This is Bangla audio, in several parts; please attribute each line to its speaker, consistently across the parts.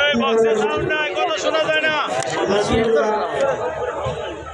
Speaker 1: এই বক্সে সাউন্ড নাই কথা শোনা যায় না।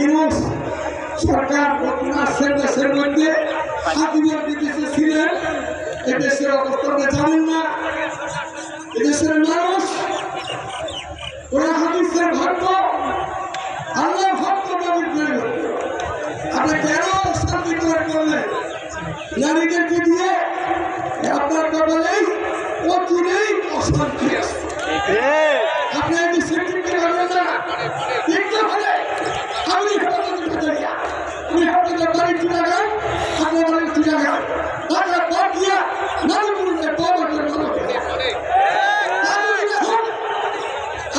Speaker 2: ইউনুস সরকার বর্তমান দেশের মধ্যে হাসিনার বিদেশে ছিলেন, এদেশের অবস্থাটা জানেন না। এদেশের মানুষ ওরা হাদিসের ভক্ত আল্লাহ ভক্ত নবীর প্রেম আপনি কেন শান্তি করে করলেন? নারীদেরকে দিয়ে আপনার কপালেই অচিরেই অশান্তি আছে আপনি যদি স্বীকৃতি করবেন না দেখতে হলে আমি হেফাজতের ভেতরিয়া আমি হেফাজতের বাড়ি চুলা গান আপনার বাড়ি চুলা গান তারা বাদ দিয়া নারী পুরুষে বাবা করে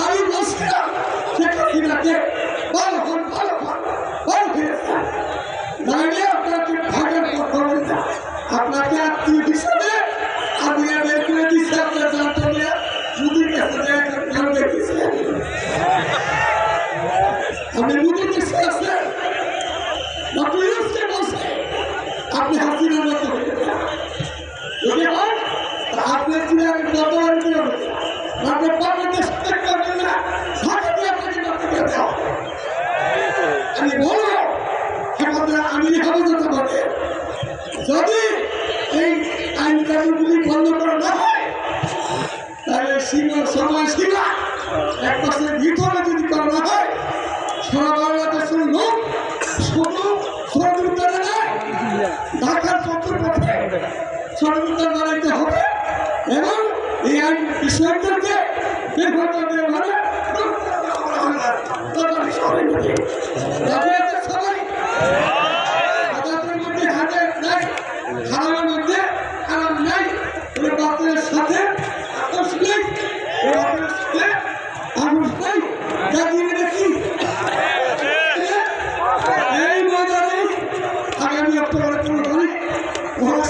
Speaker 2: আমি বলছিলাম শেখ হাসিনাকে ভালো ভালো ভালো ফিরেছে নাইলে আপনাকে ভাগের কথা বলতে আপনাকে আত্মীয় হিসাবে আমি বের করে দিচ্ছি আপনার জানতে মুদির কাছে আমি মুদির কাছে আছে ডক্টর ইউসকে বলছে, আপনি হাসিনার আপনার হবে আপনি বাংলাদেশ ত্যাগ করবেন না ভারত দিয়ে আপনাকে করতে যেতে হবে আমি বলব হেফাজতে আমি হেফাজতে বলে যদি এই আইন কানুনগুলি বন্ধ করা না হয়, তাহলে সীমা সময় সীমা এক মাসের ভিতরে যদি করা না হয়, সারা বাংলাদেশের লোক শুধু সহযোগিতা ঢাকার চতুর্পথে সহযোগিতা বাড়াইতে হবে এবং এই আইন দিয়ে মানে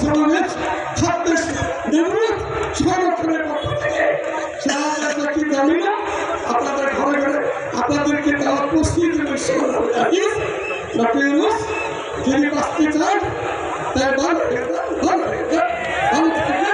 Speaker 2: মহাসমাবেশ ছাব্বিশ নির্মূল সংরক্ষণের পক্ষ থেকে। জানি না আপনাদের ঘরে ঘরে আপনাদেরকে ডক্টর ইউনুস যদি বাঁচতে চান তাই ভালো ভালো ভালো থেকে না।